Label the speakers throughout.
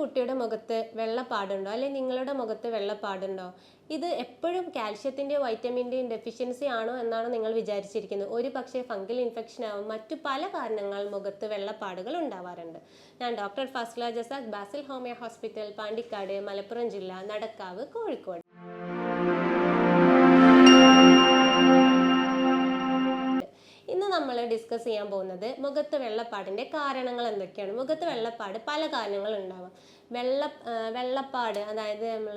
Speaker 1: കുട്ടിയുടെ മുഖത്ത് വെള്ളപ്പാടുണ്ടോ? അല്ലെങ്കിൽ നിങ്ങളുടെ മുഖത്ത് വെള്ളപ്പാടുണ്ടോ? ഇത് എപ്പോഴും കാൽഷ്യത്തിന്റെയോ വൈറ്റമിന്റെയും ഡെഫിഷ്യൻസി ആണോ എന്നാണ് നിങ്ങൾ വിചാരിച്ചിരിക്കുന്നത്. ഒരു പക്ഷേ ഫംഗൽ ഇൻഫെക്ഷൻ ആവും. മറ്റു പല കാരണങ്ങൾ മുഖത്ത് വെള്ളപ്പാടുകൾ ഉണ്ടാവാറുണ്ട്. ഞാൻ ഡോക്ടർ ഫസ്ല ജസാഖ് ബാസിൽ ഹോമിയോ ഹോസ്പിറ്റൽ പാണ്ടിക്കാട് മലപ്പുറം ജില്ല നടക്കാവ് കോഴിക്കോട്. ഡിസ്കസ് ചെയ്യാൻ പോകുന്നത് മുഖത്ത് വെള്ളപ്പാടിന്റെ കാരണങ്ങൾ എന്തൊക്കെയാണ്? മുഖത്ത് വെള്ളപ്പാട് പല കാരണങ്ങൾ ഉണ്ടാവാം. വെള്ള വെള്ളപ്പാട് അതായത് നമ്മൾ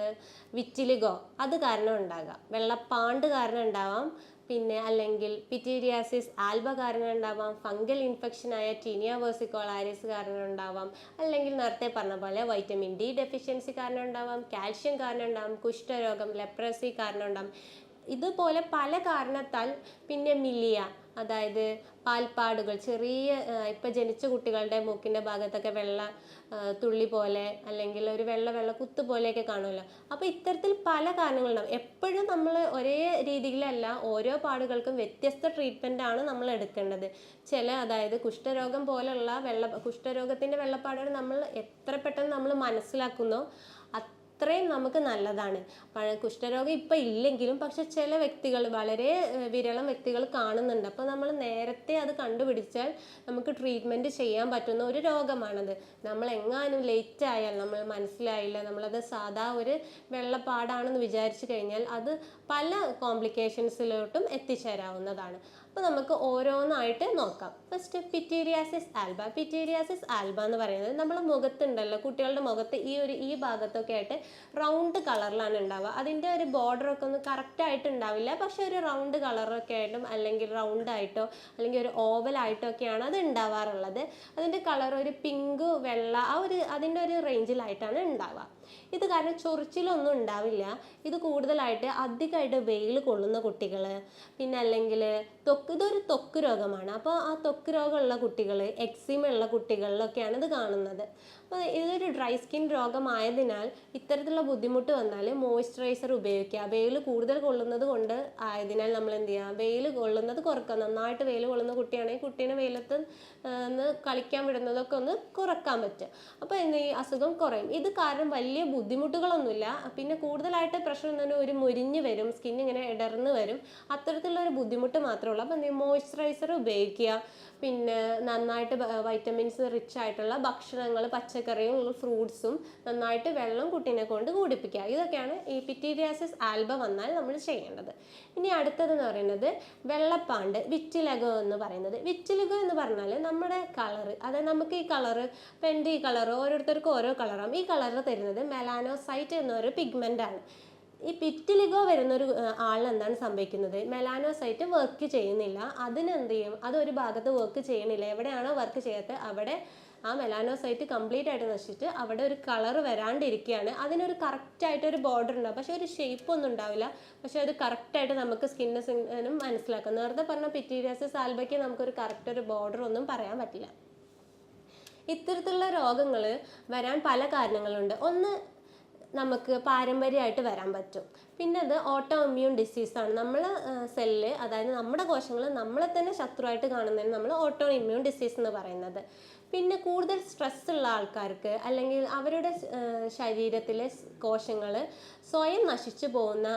Speaker 1: വിറ്റിലിഗോ അത് കാരണം ഉണ്ടാകാം. വെള്ളപ്പാണ്ട് കാരണം ഉണ്ടാവാം. പിന്നെ അല്ലെങ്കിൽ പിറ്റീരിയാസിസ് ആൽബ കാരണം ഉണ്ടാവാം. ഫംഗൽ ഇൻഫെക്ഷനായ ടീനിയ വേഴ്സിക്കോളാരിസ് കാരണം ഉണ്ടാവാം. അല്ലെങ്കിൽ നേരത്തെ പറഞ്ഞ പോലെ വൈറ്റമിൻ ഡി ഡെഫിഷ്യൻസി കാരണം ഉണ്ടാവാം. കാൽഷ്യം കാരണം ഉണ്ടാവാം. കുഷ്ഠരോഗം ലെപ്രസി കാരണം ഉണ്ടാവാം. ഇതുപോലെ പല കാരണത്താൽ പിന്നെ മിലിയ അതായത് പാൽപ്പാടുകൾ ചെറിയ ഇപ്പം ജനിച്ച കുട്ടികളുടെ മൂക്കിന്റെ ഭാഗത്തൊക്കെ വെള്ള തുള്ളി പോലെ അല്ലെങ്കിൽ ഒരു വെള്ള വെള്ള കുത്ത് പോലെയൊക്കെ കാണുമല്ലോ. അപ്പോൾ ഇത്തരത്തിൽ പല കാരണങ്ങളുണ്ടാവും. എപ്പോഴും നമ്മൾ ഒരേ രീതിയിലല്ല ഓരോ പാടുകൾക്കും വ്യത്യസ്ത ട്രീറ്റ്മെന്റ് ആണ് നമ്മൾ എടുക്കേണ്ടത്. ചില അതായത് കുഷ്ഠരോഗം പോലുള്ള വെള്ള കുഷ്ഠരോഗത്തിന്റെ വെള്ളപ്പാടുകൾ നമ്മൾ എത്ര പെട്ടെന്ന് നമ്മൾ മനസ്സിലാക്കുന്നോ അത്രയും നമുക്ക് നല്ലതാണ്. കുഷ്ഠരോഗം ഇപ്പം ഇല്ലെങ്കിലും പക്ഷെ ചില വ്യക്തികൾ വളരെ വിരളം വ്യക്തികൾ കാണുന്നുണ്ട്. അപ്പോൾ നമ്മൾ നേരത്തെ അത് കണ്ടുപിടിച്ചാൽ നമുക്ക് ട്രീറ്റ്മെന്റ് ചെയ്യാൻ പറ്റുന്ന ഒരു രോഗമാണത്. നമ്മൾ എങ്ങാനും ലേറ്റ് ആയാൽ നമ്മൾ മനസ്സിലായില്ല നമ്മളത് സാധാ ഒരു വെള്ളപ്പാടാണെന്ന് വിചാരിച്ചു കഴിഞ്ഞാൽ അത് പല കോംപ്ലിക്കേഷൻസിലോട്ടും എത്തിച്ചേരാവുന്നതാണ്. അപ്പോൾ നമുക്ക് ഓരോന്നായിട്ട് നോക്കാം. First pityriasis alba pityriasis alba എന്ന് പറയുന്നത് നമ്മുടെ മുഖത്തുണ്ടല്ലോ കുട്ടികളുടെ മുഖത്ത് ഈ ഒരു ഈ ഭാഗത്തൊക്കെ ആയിട്ട് റൗണ്ട് കളറിലാണ് ഉണ്ടാവുക. അതിന്റെ ഒരു ബോർഡർ ഒക്കെ ഒന്ന് കറക്റ്റായിട്ട് ഉണ്ടാവില്ല. പക്ഷെ ഒരു റൗണ്ട് കളറൊക്കെ ആയിട്ടും അല്ലെങ്കിൽ റൗണ്ട് ആയിട്ടോ അല്ലെങ്കിൽ ഒരു ഓവൽ ആയിട്ടോ ഒക്കെയാണ് അത് ഉണ്ടാവാറുള്ളത്. അതിന്റെ കളർ ഒരു പിങ്ക് വെള്ള ആ ഒരു അതിന്റെ ഒരു റേഞ്ചിലായിട്ടാണ് ഉണ്ടാവുക. ഇത് കാരണം ചൊറിച്ചിലൊന്നും ഉണ്ടാവില്ല. ഇത് കൂടുതലായിട്ട് അധികമായിട്ട് വെയിൽ കൊള്ളുന്ന കുട്ടികൾ പിന്നെ അല്ലെങ്കിൽ ത്വക്ക് ഇതൊരു ത്വക്ക് രോഗമാണ്. അപ്പോൾ ആ തൊക്ക് രോഗമുള്ള കുട്ടികൾ എക്സിമ ഉള്ള കുട്ടികളിലൊക്കെയാണ് ഇത് കാണുന്നത്. അപ്പോൾ ഇതൊരു ഡ്രൈ സ്കിൻ രോഗമായതിനാൽ ഇത്തരത്തിലുള്ള ബുദ്ധിമുട്ട് വന്നാൽ മോയ്സ്ചറൈസർ ഉപയോഗിക്കുക. വെയിൽ കൂടുതൽ കൊള്ളുന്നത് കൊണ്ട് ആയതിനാൽ നമ്മൾ എന്ത് ചെയ്യുക? വെയിൽ കൊള്ളുന്നത് കുറക്കുക. നന്നായിട്ട് വെയിൽ കൊള്ളുന്ന കുട്ടിയാണെങ്കിൽ കുട്ടീനെ വെയിലത്ത് നിന്ന് കളിക്കാൻ വിടുന്നതൊക്കെ ഒന്ന് കുറയ്ക്കാൻ പറ്റും അപ്പോൾ ഈ അസുഖം കുറയും. ഇത് കാരണം വലിയ ബുദ്ധിമുട്ടുകളൊന്നുമില്ല. പിന്നെ കൂടുതലായിട്ട് പ്രശ്നം എന്താണ് ഒരു മുരിഞ്ഞ് വരും. സ്കിൻ ഇങ്ങനെ ഇടർന്ന് വരും. അത്തരത്തിലുള്ള ഒരു ബുദ്ധിമുട്ട് മാത്രമേ ഉള്ളൂ. അപ്പോൾ എന്ത് മോയ്സ്ചറൈസർ ഉപയോഗിക്കുക. പിന്നെ നന്നായിട്ട് വൈറ്റമിൻസ് റിച്ച് ആയിട്ടുള്ള ഭക്ഷണങ്ങൾ പച്ചക്കറിയും ഫ്രൂട്ട്സും നന്നായിട്ട് വെള്ളം കുട്ടീനെ കൊണ്ട് കൂടിപ്പിക്കുക. ഇതൊക്കെയാണ് ഈ പിറ്റീരിയാസിസ് ആൽബ വന്നാൽ നമ്മൾ ചെയ്യേണ്ടത്. ഇനി അടുത്തതെന്ന് പറയുന്നത് വെള്ളപ്പാണ്ട് വിറ്റിലഗോ എന്ന് പറയുന്നത്. വിറ്റിലഗോ എന്ന് പറഞ്ഞാൽ നമ്മുടെ കളർ അതായത് നമുക്ക് ഈ കളറ് പെൻഡി കളറോ കളറ് ഓരോരുത്തർക്കും ഓരോ കളറാണ് ഈ കളറ് തരുന്നത് മെലാനോസൈറ്റ് എന്നൊരു പിഗ്മെന്റ് ആണ്. ഈ പിറ്റിലിഗോ വരുന്ന ഒരു ആളിന് എന്താണ് സംഭവിക്കുന്നത്? മെലാനോസൈറ്റ് വർക്ക് ചെയ്യുന്നില്ല. അതിനെന്ത് ചെയ്യും അത് ഒരു ഭാഗത്ത് വർക്ക് ചെയ്യണില്ല എവിടെയാണോ വർക്ക് ചെയ്യാത്തത് അവിടെ ആ മെലാനോസൈറ്റ് കംപ്ലീറ്റ് ആയിട്ട് നശിച്ചിട്ട് അവിടെ ഒരു കളർ വരാണ്ടിരിക്കുകയാണ്. അതിനൊരു കറക്റ്റായിട്ടൊരു ബോർഡർ ഉണ്ടാവും. പക്ഷേ ഒരു ഷേപ്പ് ഒന്നും ഉണ്ടാവില്ല. പക്ഷേ അത് കറക്റ്റായിട്ട് നമുക്ക് സ്കിന്നിനും മനസ്സിലാക്കാം. നേരത്തെ പറഞ്ഞ പിറ്റീരിയാസിസ് ആൽബയ്ക്ക് നമുക്കൊരു കറക്റ്റ് ഒരു ബോർഡർ ഒന്നും പറയാൻ പറ്റില്ല. ഇത്തരത്തിലുള്ള രോഗങ്ങൾ വരാൻ പല കാരണങ്ങളുണ്ട്. ഒന്ന് നമുക്ക് പാരമ്പര്യമായിട്ട് വരാൻ പറ്റും. പിന്നെ അത് ഓട്ടോ ഇമ്മ്യൂൺ ഡിസീസാണ് നമ്മൾ സെല്ല് അതായത് നമ്മുടെ കോശങ്ങൾ നമ്മളെ തന്നെ ശത്രുവായിട്ട് കാണുന്നതിന് നമ്മൾ ഓട്ടോ ഇമ്മ്യൂൺ ഡിസീസ് എന്ന് പറയുന്നത്. പിന്നെ കൂടുതൽ സ്ട്രെസ് ഉള്ള ആൾക്കാർക്ക് അല്ലെങ്കിൽ അവരുടെ ശരീരത്തിലെ കോശങ്ങൾ സ്വയം നശിച്ചു പോകുന്ന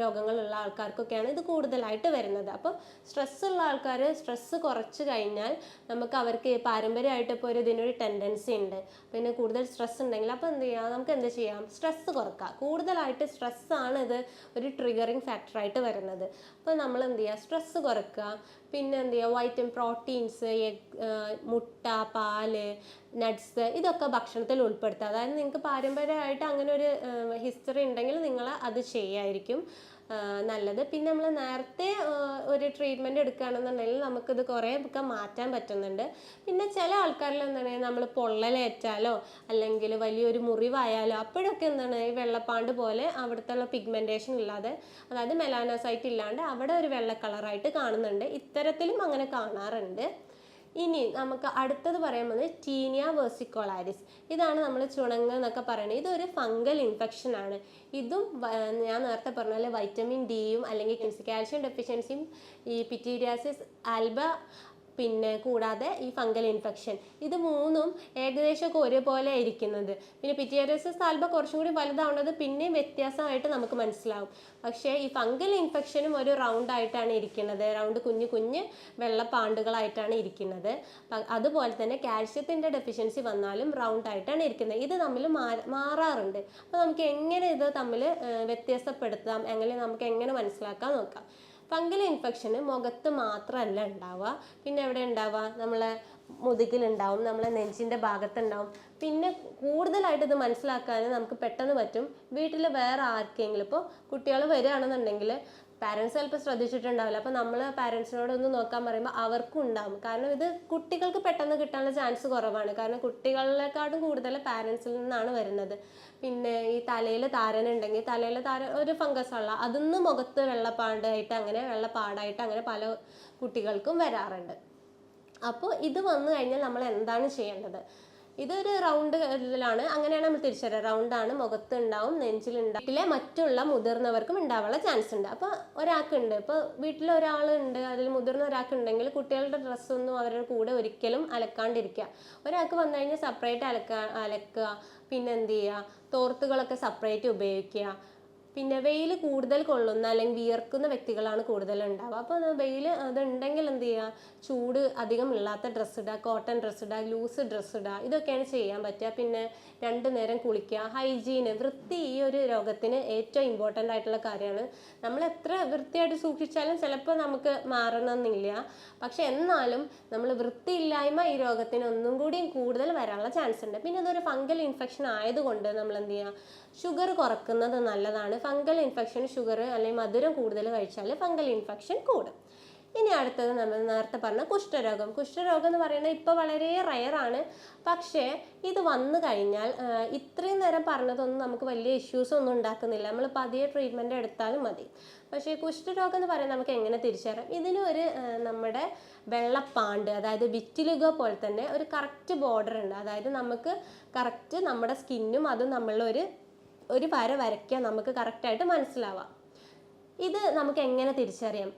Speaker 1: രോഗങ്ങളുള്ള ആൾക്കാർക്കൊക്കെയാണ് ഇത് കൂടുതലായിട്ട് വരുന്നത്. അപ്പോൾ സ്ട്രെസ് ഉള്ള ആൾക്കാർ സ്ട്രെസ് കുറച്ച് കഴിഞ്ഞാൽ നമുക്ക് അവർക്ക് പാരമ്പര്യമായിട്ട് ഇപ്പോൾ ഒരു ഇതിനൊരു ടെൻഡൻസി ഉണ്ട്. പിന്നെ കൂടുതൽ സ്ട്രെസ് ഉണ്ടെങ്കിൽ അപ്പോൾ എന്ത് ചെയ്യാം? നമുക്ക് എന്ത് ചെയ്യാം? സ്ട്രെസ് കുറക്കാം. കൂടുതലായിട്ട് സ്ട്രെസ്സാണ് ഇത് ഒരു ട്രിഗറിങ് ഫാക്ടറായിട്ട് വരുന്നത്. അപ്പോൾ നമ്മൾ എന്ത് ചെയ്യുക സ്ട്രെസ് കുറക്കുക. പിന്നെ എന്ത് ചെയ്യുക വൈറ്റമിൻ പ്രോട്ടീൻസ് എഗ് മുട്ട പാൽ നട്ട്സ് ഇതൊക്കെ ഭക്ഷണത്തിൽ ഉൾപ്പെടുത്തുക അതായത് നിങ്ങൾക്ക് പാരമ്പര്യമായിട്ട് അങ്ങനെ ഒരു ഹിസ്റ്ററി ഉണ്ടെങ്കിൽ നിങ്ങൾ അത് ചെയ്യായിരിക്കും. നല്ലത്. പിന്നെ നമ്മൾ നേരത്തെ ഒരു ട്രീറ്റ്മെന്റ് എടുക്കുകയാണെന്നുണ്ടെങ്കിൽ നമുക്കിത് കുറേയൊക്കെ മാറ്റാൻ പറ്റുന്നുണ്ട്. പിന്നെ ചില ആൾക്കാരിൽ എന്താണ് നമ്മൾ പൊള്ളലേറ്റാലോ അല്ലെങ്കിൽ വലിയൊരു മുറിവായാലോ അപ്പോഴൊക്കെ എന്താണ് ഈ വെള്ളപ്പാണ്ട് പോലെ അവിടുത്തെ പിഗ്മെന്റേഷൻ ഇല്ലാതെ അതായത് മെലാനോസൈറ്റ് ഇല്ലാണ്ട് അവിടെ ഒരു വെള്ള കളറായിട്ട് കാണുന്നുണ്ട്. ഇത്തരത്തിലും അങ്ങനെ കാണാറുണ്ട്. ഇനി നമുക്ക് അടുത്തത് പറയാൻ പോകുന്നത് ടീനിയ വേഴ്സിക്കോളാരിസ് ഇതാണ് നമ്മൾ ചുണങ്ങ് എന്നൊക്കെ പറയുന്നത് ഇതൊരു ഫംഗൽ ഇൻഫെക്ഷൻ ആണ്. ഇതും ഞാൻ നേരത്തെ പറഞ്ഞ പോലെ വൈറ്റമിൻ ഡിയും അല്ലെങ്കിൽ കാൽഷ്യം ഡെഫിഷ്യൻസിയും ഈ പിറ്റീരിയാസിസ് ആൽബ പിന്നെ കൂടാതെ ഈ ഫംഗൽ ഇൻഫെക്ഷൻ. ഇത് മൂന്നും ഏകദേശമൊക്കെ ഒരുപോലെ ഇരിക്കുന്നത് പിന്നെ പിറ്റിയറിയസിസ് ആൽബ കുറച്ചും കൂടി വലുതാവുന്നത് പിന്നെയും വ്യത്യാസമായിട്ട് നമുക്ക് മനസ്സിലാവും. പക്ഷേ ഈ ഫംഗൽ ഇൻഫെക്ഷനും ഒരു റൗണ്ട് ആയിട്ടാണ് ഇരിക്കുന്നത്. റൗണ്ട് കുഞ്ഞു കുഞ്ഞ് വെള്ളപ്പാണ്ടുകളായിട്ടാണ് ഇരിക്കുന്നത്. അതുപോലെ തന്നെ കാൽഷ്യത്തിന്റെ ഡെഫിഷ്യൻസി വന്നാലും റൗണ്ട് ആയിട്ടാണ് ഇരിക്കുന്നത്. ഇത് തമ്മിൽ മാറാറുണ്ട്. അപ്പോൾ നമുക്ക് എങ്ങനെ ഇത് തമ്മിൽ വ്യത്യാസപ്പെടുത്താം? എങ്ങനെ നമുക്ക് എങ്ങനെ മനസ്സിലാക്കാൻ നോക്കാം. ഫംഗൽ ഇൻഫെക്ഷന് മുഖത്ത് മാത്രമല്ല ഉണ്ടാവുക. പിന്നെ എവിടെ ഉണ്ടാവുക? നമ്മളെ മുതുകിലുണ്ടാവും നമ്മളെ നെഞ്ചിന്റെ ഭാഗത്തുണ്ടാവും. പിന്നെ കൂടുതലായിട്ട് ഇത് മനസ്സിലാക്കാൻ നമുക്ക് പെട്ടെന്ന് പറ്റും. വീട്ടിൽ വേറെ ആർക്കെങ്കിലും ഇപ്പോൾ കുട്ടികൾ വരികയാണെന്നുണ്ടെങ്കിൽ പാരൻസ് ചിലപ്പോൾ ശ്രദ്ധിച്ചിട്ടുണ്ടാവില്ല. അപ്പോൾ നമ്മൾ പാരൻസിനോട് ഒന്ന് നോക്കാൻ പറയുമ്പോൾ അവർക്കും ഉണ്ടാവും കാരണം ഇത് കുട്ടികൾക്ക് പെട്ടെന്ന് കിട്ടാനുള്ള ചാൻസ് കുറവാണ്. കാരണം കുട്ടികളെക്കാളും കൂടുതൽ പാരൻസിൽ നിന്നാണ് വരുന്നത്. പിന്നെ ഈ തലയിൽ താരൻ ഉണ്ടെങ്കിൽ തലയിൽ താരൻ ഒരു ഫംഗസ് ഉള്ള അതൊന്നും മുഖത്ത് വെള്ളപ്പാടായിട്ട് അങ്ങനെ വെള്ളപ്പാടായിട്ട് അങ്ങനെ പല കുട്ടികൾക്കും വരാറുണ്ട്. അപ്പോൾ ഇത് വന്നു കഴിഞ്ഞാൽ നമ്മൾ എന്താണ് ചെയ്യേണ്ടത്? ഇതൊരു റൗണ്ട് ഇതിലാണ് അങ്ങനെയാണ് നമ്മൾ തിരിച്ചറിയുക. റൗണ്ടാണ് മുഖത്ത് ഉണ്ടാവും നെഞ്ചിലുണ്ടാവും. വീട്ടിലെ മറ്റുള്ള മുതിർന്നവർക്കും ഉണ്ടാവാനുള്ള ചാൻസ് ഉണ്ട്. അപ്പോൾ ഒരാൾക്കുണ്ട്. ഇപ്പോൾ വീട്ടിൽ ഒരാളുണ്ട്. അതിൽ മുതിർന്ന ഒരാൾക്കുണ്ടെങ്കിൽ കുട്ടികളുടെ ഡ്രസ്സൊന്നും അവരുടെ കൂടെ ഒരിക്കലും അലക്കാണ്ടിരിക്കുക. ഒരാൾക്ക് വന്നു കഴിഞ്ഞാൽ സെപ്പറേറ്റ് അലക്ക അലക്കുക പിന്നെ എന്ത് ചെയ്യുക? തോർത്തുകളൊക്കെ സെപ്പറേറ്റ് ഉപയോഗിക്കുക. പിന്നെ വെയിൽ കൂടുതൽ കൊള്ളുന്ന അല്ലെങ്കിൽ വിയർക്കുന്ന വ്യക്തികളാണ് കൂടുതൽ ഉണ്ടാവുക അപ്പോൾ വെയിൽ അതുണ്ടെങ്കിൽ എന്ത് ചെയ്യുക? ചൂട് അധികം ഇല്ലാത്ത ഡ്രസ്സ് ഇടുക കോട്ടൺ ഡ്രസ്സ് ഇടുക ലൂസ് ഡ്രസ്സ് ഇടുക. ഇതൊക്കെയാണ് ചെയ്യാൻ പറ്റുക. പിന്നെ രണ്ട് നേരം കുളിക്കുക ഹൈജീന് വൃത്തി ഈ ഒരു രോഗത്തിന് ഏറ്റവും ഇമ്പോർട്ടന്റ് ആയിട്ടുള്ള കാര്യമാണ്. നമ്മൾ എത്ര വൃത്തിയായിട്ട് സൂക്ഷിച്ചാലും ചിലപ്പോൾ നമുക്ക് മാറണമെന്നില്ല. പക്ഷെ എന്നാലും നമ്മൾ വൃത്തിയില്ലായ്മ ഈ രോഗത്തിന് ഒന്നും കൂടിയും കൂടുതൽ വരാനുള്ള ചാൻസ് ഉണ്ട്. പിന്നെ അതൊരു ഫംഗൽ ഇൻഫെക്ഷൻ ആയതുകൊണ്ട് നമ്മൾ എന്ത് ചെയ്യുക? ഷുഗർ കുറക്കുന്നത് നല്ലതാണ്. ഫംഗൽ ഇൻഫെക്ഷൻ ഷുഗർ അല്ലെങ്കിൽ മധുരം കൂടുതൽ കഴിച്ചാൽ ഫംഗൽ ഇൻഫെക്ഷൻ കൂടും. ഇനി അടുത്തത് നമ്മൾ നേരത്തെ പറഞ്ഞ കുഷ്ഠരോഗം. കുഷ്ഠരോഗം എന്ന് പറയുന്നത് ഇപ്പോൾ വളരെ റയറാണ് പക്ഷേ ഇത് വന്നു കഴിഞ്ഞാൽ ഇത്രയും നേരം പറഞ്ഞതൊന്നും നമുക്ക് വലിയ ഇഷ്യൂസ് ഒന്നും ഉണ്ടാക്കുന്നില്ല. നമ്മൾ പതിയെ ട്രീറ്റ്മെന്റ് എടുത്താലും മതി. പക്ഷേ കുഷ്ഠരോഗം എന്ന് പറയുന്നത് നമുക്ക് എങ്ങനെ തിരിച്ചറിയാം? ഇതിനൊരു നമ്മുടെ വെള്ളപ്പാണ്ട് അതായത് വിറ്റിലുക പോലെ തന്നെ ഒരു കറക്റ്റ് ബോർഡർ ഉണ്ട്. അതായത് നമുക്ക് കറക്റ്റ് നമ്മുടെ സ്കിന്നും അതും നമ്മളൊരു ഒരു വര വരയ്ക്കാൻ നമുക്ക് കറക്റ്റായിട്ട് മനസ്സിലാവാം. ഇത് നമുക്ക് എങ്ങനെ തിരിച്ചറിയാം?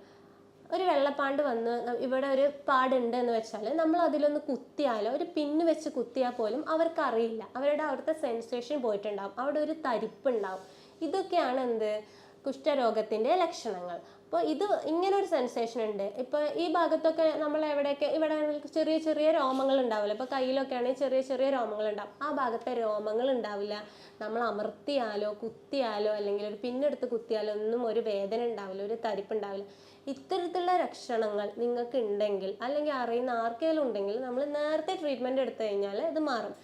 Speaker 1: ഒരു വെള്ളപ്പാണ്ട് വന്ന് ഇവിടെ ഒരു പാടുണ്ട് എന്ന് വെച്ചാൽ നമ്മൾ അതിലൊന്ന് കുത്തിയാലോ ഒരു പിന്ന് വെച്ച് കുത്തിയാൽ പോലും അവർക്കറിയില്ല. അവരുടെ അവിടുത്തെ സെൻസേഷൻ പോയിട്ടുണ്ടാവും. അവിടെ ഒരു തരിപ്പ് ഉണ്ടാവും ഇതൊക്കെയാണ് എന്ത്? കുഷ്ഠരോഗത്തിന്റെ ലക്ഷണങ്ങൾ. അപ്പോൾ ഇത് ഇങ്ങനെ ഒരു സെൻസേഷൻ ഉണ്ട്. ഇപ്പോൾ ഈ ഭാഗത്തൊക്കെ നമ്മൾ എവിടെയൊക്കെ ഇവിടെ ചെറിയ ചെറിയ രോമങ്ങൾ ഉണ്ടാവില്ല? ഇപ്പോൾ കയ്യിലൊക്കെ ആണെങ്കിൽ ചെറിയ ചെറിയ രോമങ്ങൾ ഉണ്ടാവും. ആ ഭാഗത്തെ രോമങ്ങൾ ഉണ്ടാവില്ല. നമ്മൾ അമർത്തിയാലോ കുത്തിയാലോ അല്ലെങ്കിൽ ഒരു പിന്നെടുത്ത് കുത്തിയാലോ ഒന്നും ഒരു വേദന ഉണ്ടാവില്ല ഒരു തരിപ്പ് ഉണ്ടാവില്ല. ഇത്തരത്തിലുള്ള ലക്ഷണങ്ങൾ നിങ്ങൾക്ക് ഉണ്ടെങ്കിൽ അല്ലെങ്കിൽ അറിയുന്ന ആർക്കെങ്കിലും ഉണ്ടെങ്കിൽ നമ്മൾ നേരത്തെ ട്രീറ്റ്മെന്റ് എടുത്തു കഴിഞ്ഞാൽ ഇത് മാറും.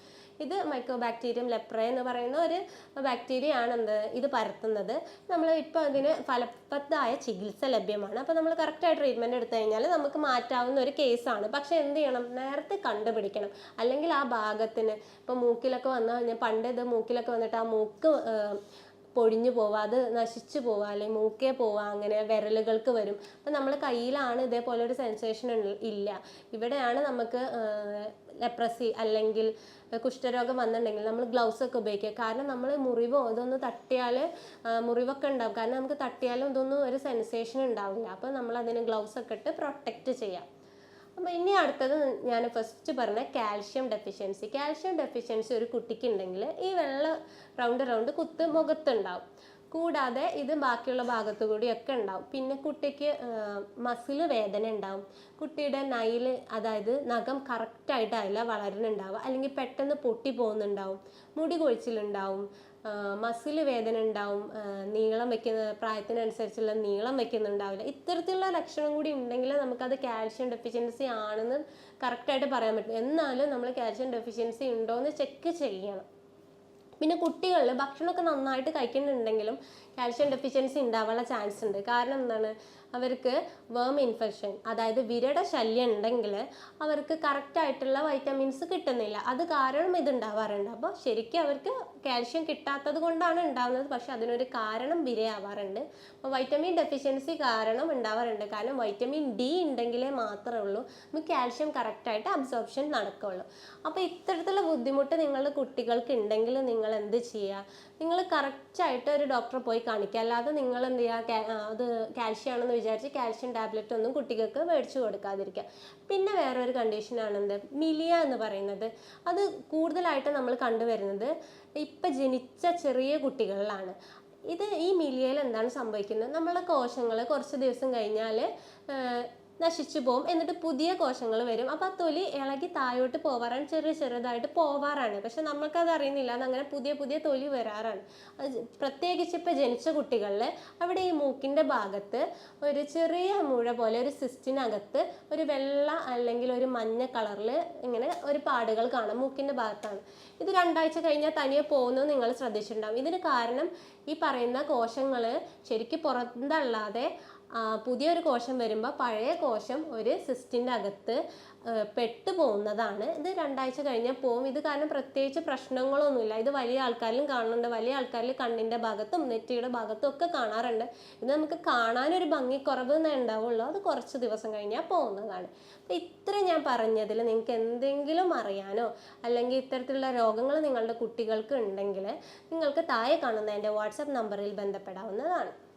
Speaker 1: ഇത് മൈക്രോ ബാക്ടീരിയം ലെപ്ര എന്ന് പറയുന്ന ഒരു ബാക്ടീരിയ ആണ് എന്ത് ഇത് പരത്തുന്നത്. നമ്മൾ ഇപ്പോൾ അതിന് ഫലപ്രദമായ ചികിത്സ ലഭ്യമാണ്. അപ്പോൾ നമ്മൾ കറക്റ്റായി ട്രീറ്റ്മെന്റ് എടുത്തു കഴിഞ്ഞാൽ നമുക്ക് മാറ്റാവുന്ന ഒരു കേസാണ് പക്ഷേ എന്ത് ചെയ്യണം? നേരത്തെ കണ്ടുപിടിക്കണം. അല്ലെങ്കിൽ ആ ഭാഗത്തിന് ഇപ്പോൾ മൂക്കിലൊക്കെ വന്നു കഴിഞ്ഞാൽ പണ്ട് ഇത് മൂക്കിലൊക്കെ വന്നിട്ട് ആ മൂക്ക് പൊഴിഞ്ഞു പോവുക അത് നശിച്ചു പോവുക അല്ലെങ്കിൽ മൂക്കേ പോവുക അങ്ങനെ വിരലുകൾക്ക് വരും. അപ്പം നമ്മൾ കയ്യിലാണ് ഇതേപോലെ ഒരു സെൻസേഷൻ ഇല്ല. ഇവിടെയാണ് നമുക്ക് ലെപ്രസി അല്ലെങ്കിൽ കുഷ്ഠരോഗം വന്നിട്ടുണ്ടെങ്കിൽ നമ്മൾ ഗ്ലൗസ് ഒക്കെ ഉപയോഗിക്കുക. കാരണം നമ്മൾ മുറിവോ ഇതൊന്ന് തട്ടിയാൽ മുറിവൊക്കെ ഉണ്ടാവും. കാരണം നമുക്ക് തട്ടിയാലും ഇതൊന്നും ഒരു സെൻസേഷൻ ഉണ്ടാവില്ല. അപ്പോൾ നമ്മൾ അതിന് ഗ്ലൗസ് ഒക്കെ ഇട്ട് പ്രൊട്ടക്റ്റ് ചെയ്യാം. അപ്പോൾ ഇനി അടുത്തത് ഞാൻ ഫസ്റ്റ് പറഞ്ഞ കാൽഷ്യം ഡെഫിഷ്യൻസി കാൽഷ്യം ഡെഫിഷ്യൻസി ഒരു കുട്ടിക്ക് ഉണ്ടെങ്കിൽ ഈ വെള്ള റൗണ്ട് റൗണ്ട് കുത്ത് മുഖത്തുണ്ടാവും. കൂടാതെ ഇത് ബാക്കിയുള്ള ഭാഗത്തു ഒക്കെ ഉണ്ടാവും. പിന്നെ കുട്ടിക്ക് മസിൽ വേദന ഉണ്ടാവും. കുട്ടിയുടെ നൈൽ അതായത് നഖം കറക്റ്റായിട്ടല്ല വളരുന്നുണ്ടാവുക. അല്ലെങ്കിൽ പെട്ടെന്ന് പൊട്ടി പോകുന്നുണ്ടാവും. മുടി കൊഴിച്ചിലുണ്ടാവും. മസിൽ വേദന ഉണ്ടാവും. നീളം വെക്കുന്ന പ്രായത്തിനനുസരിച്ചുള്ള നീളം വെക്കുന്നുണ്ടാവില്ല. ഇത്തരത്തിലുള്ള ലക്ഷണം കൂടി ഉണ്ടെങ്കിൽ നമുക്കത് കാൽഷ്യം ഡെഫിഷ്യൻസി ആണെന്ന് കറക്റ്റായിട്ട് പറയാൻ പറ്റും. എന്നാലും നമ്മൾ കാൽഷ്യം ഡെഫിഷ്യൻസി ഉണ്ടോ എന്ന് ചെക്ക് ചെയ്യണം. പിന്നെ കുട്ടികളിൽ ഭക്ഷണമൊക്കെ നന്നായിട്ട് കഴിക്കുന്നുണ്ടെങ്കിലും കാൽഷ്യം ഡെഫിഷ്യൻസി ഉണ്ടാവാനുള്ള ചാൻസ് ഉണ്ട്. കാരണം എന്താണ്? അവർക്ക് വേം ഇൻഫെക്ഷൻ അതായത് വിരട ശല്യം ഉണ്ടെങ്കിൽ അവർക്ക് കറക്റ്റായിട്ടുള്ള വൈറ്റമിൻസ് കിട്ടുന്നില്ല. അത് കാരണം ഇതുണ്ടാവാറുണ്ട് അപ്പോൾ ശരിക്കും അവർക്ക് കാൽഷ്യം കിട്ടാത്തത് കൊണ്ടാണ് ഉണ്ടാവുന്നത്. പക്ഷെ അതിനൊരു കാരണം വിരയാവാറുണ്ട്. അപ്പോൾ വൈറ്റമിൻ ഡെഫിഷ്യൻസി കാരണം ഉണ്ടാവാറുണ്ട്. കാരണം വൈറ്റമിൻ ഡി ഉണ്ടെങ്കിലേ മാത്രമേ ഉള്ളൂ. നമുക്ക് കാൽഷ്യം കറക്റ്റായിട്ട് അബ്സോർപ്ഷൻ നടക്കുകയുള്ളൂ അപ്പോൾ ഇത്തരത്തിലുള്ള ബുദ്ധിമുട്ട് നിങ്ങളുടെ കുട്ടികൾക്ക് ഉണ്ടെങ്കിൽ നിങ്ങൾ എന്ത് ചെയ്യുക? നിങ്ങൾ കറക്റ്റായിട്ട് ഒരു ഡോക്ടറെ പോയി കാണിക്കുക അല്ലാതെ നിങ്ങൾ എന്ത് ചെയ്യുക അത് കാൽഷ്യം ആണെന്ന് വിചാരിച്ച് കാൽഷ്യം ടാബ്ലറ്റ് ഒന്നും കുട്ടികൾക്ക് മേടിച്ചു കൊടുക്കാതിരിക്കുക പിന്നെ വേറൊരു കണ്ടീഷനാണെന്ത് മിലിയ എന്ന് പറയുന്നത്. അത് കൂടുതലായിട്ട് നമ്മൾ കണ്ടുവരുന്നത് ഇപ്പം ജനിച്ച ചെറിയ കുട്ടികളിലാണ്. ഇത് ഈ മിലിയയിൽ എന്താണ് സംഭവിക്കുന്നത്? നമ്മളെ കോശങ്ങൾ കുറച്ച് ദിവസം കഴിഞ്ഞാൽ നശിച്ചു പോകും എന്നിട്ട് പുതിയ കോശങ്ങൾ വരും. അപ്പോൾ ആ തൊലി ഇളകി താഴോട്ട് പോവാറാണ്. ചെറിയ ചെറുതായിട്ട് പോവാറാണ്. പക്ഷെ നമ്മൾക്കത് അറിയുന്നില്ല. അങ്ങനെ പുതിയ പുതിയ തൊലി വരാറാണ്. പ്രത്യേകിച്ച് ഇപ്പോൾ ജനിച്ച കുട്ടികളിൽ അവിടെ ഈ മൂക്കിന്റെ ഭാഗത്ത് ഒരു ചെറിയ മുഴ പോലെ ഒരു സിസ്റ്റിനകത്ത് ഒരു വെള്ള അല്ലെങ്കിൽ ഒരു മഞ്ഞ കളറിൽ ഇങ്ങനെ ഒരു പാടുകൾ കാണാം. മൂക്കിന്റെ ഭാഗത്താണ്. ഇത് രണ്ടാഴ്ച കഴിഞ്ഞാൽ തനിയെ പോകുന്നത് നിങ്ങൾ ശ്രദ്ധിച്ചിട്ടുണ്ടാവും. ഇതിന് കാരണം ഈ പറയുന്ന കോശങ്ങൾ ശരിക്കും പുറന്തള്ളാതെ ആ, പുതിയൊരു കോശം വരുമ്പോൾ പഴയ കോശം ഒരു സിസ്റ്റിന്റെ അകത്ത് പെട്ടു പോകുന്നതാണ് ഇത് രണ്ടാഴ്ച കഴിഞ്ഞാൽ പോവും. ഇത് കാരണം പ്രത്യേകിച്ച് പ്രശ്നങ്ങളൊന്നുമില്ല. ഇത് വലിയ ആൾക്കാരിലും കാണുന്നുണ്ട്. വലിയ ആൾക്കാരിൽ കണ്ണിന്റെ ഭാഗത്തും നെറ്റിയുടെ ഭാഗത്തും ഒക്കെ കാണാറുണ്ട്. ഇത് നമുക്ക് കാണാനൊരു ഭംഗിക്കുറവ് എന്നേ ഉണ്ടാവുള്ളൂ. അത് കുറച്ച് ദിവസം കഴിഞ്ഞാൽ പോകുന്നതാണ് അപ്പം ഇത്ര ഞാൻ പറഞ്ഞതിൽ നിങ്ങൾക്ക് എന്തെങ്കിലും അറിയാനോ അല്ലെങ്കിൽ ഇത്തരത്തിലുള്ള രോഗങ്ങൾ നിങ്ങളുടെ കുട്ടികൾക്ക് ഉണ്ടെങ്കിൽ നിങ്ങൾക്ക് താഴെ കാണുന്ന എന്റെ വാട്സപ്പ് നമ്പറിൽ ബന്ധപ്പെടാവുന്നതാണ്.